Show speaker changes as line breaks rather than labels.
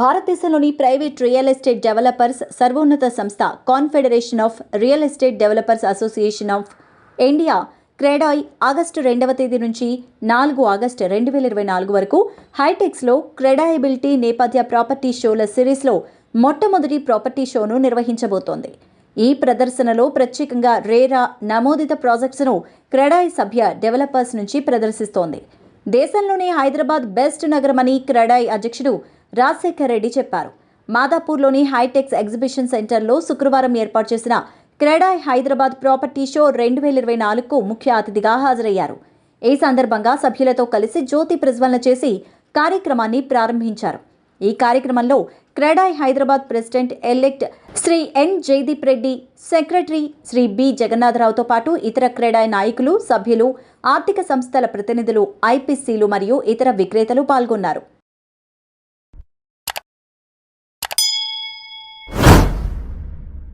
భారతదేశంలోని private real estate developers సర్వోన్నత సంస్థ confederation of real estate developers association of India CREDAI August రెండవ తేదీ నుంచి నాలుగు ఆగస్టు రెండు వేల ఇరవై నాలుగు వరకు హైటెక్స్లో క్రెడాయబిలిటీ నేపథ్య ప్రాపర్టీ షోల సిరీస్లో మొట్టమొదటి ప్రాపర్టీ షోను నిర్వహించబోతోంది. ఈ ప్రదర్శనలో ప్రత్యేకంగా రేరా నమోదిత ప్రాజెక్ట్స్ను క్రెడాయ్ సభ్య డెవలపర్స్ నుంచి ప్రదర్శిస్తోంది. దేశంలోనే హైదరాబాద్ బెస్ట్ నగరమని క్రెడాయ్ అధ్యక్షుడు రాజశేఖర్ రెడ్డి చెప్పారు. మాదాపూర్లోని హైటెక్స్ ఎగ్జిబిషన్ సెంటర్లో శుక్రవారం ఏర్పాటు చేసిన క్రెడాయ్ హైదరాబాద్ ప్రాపర్టీ షో రెండు వేల ఇరవై నాలుగుకు ముఖ్య అతిథిగా హాజరయ్యారు. ఈ సందర్భంగా సభ్యులతో కలిసి జ్యోతి ప్రజ్వలన చేసి కార్యక్రమాన్ని ప్రారంభించారు. ఈ కార్యక్రమంలో CREDAI Hyderabad president elect Shri N Jayadeep Reddy secretary Shri B జగన్నాథరావుతో పాటు ఇతర క్రెడాయ్ నాయకులు సభ్యులు ఆర్థిక సంస్థల ప్రతినిధులు ఐపీసీలు మరియు ఇతర విక్రేతలు పాల్గొన్నారు.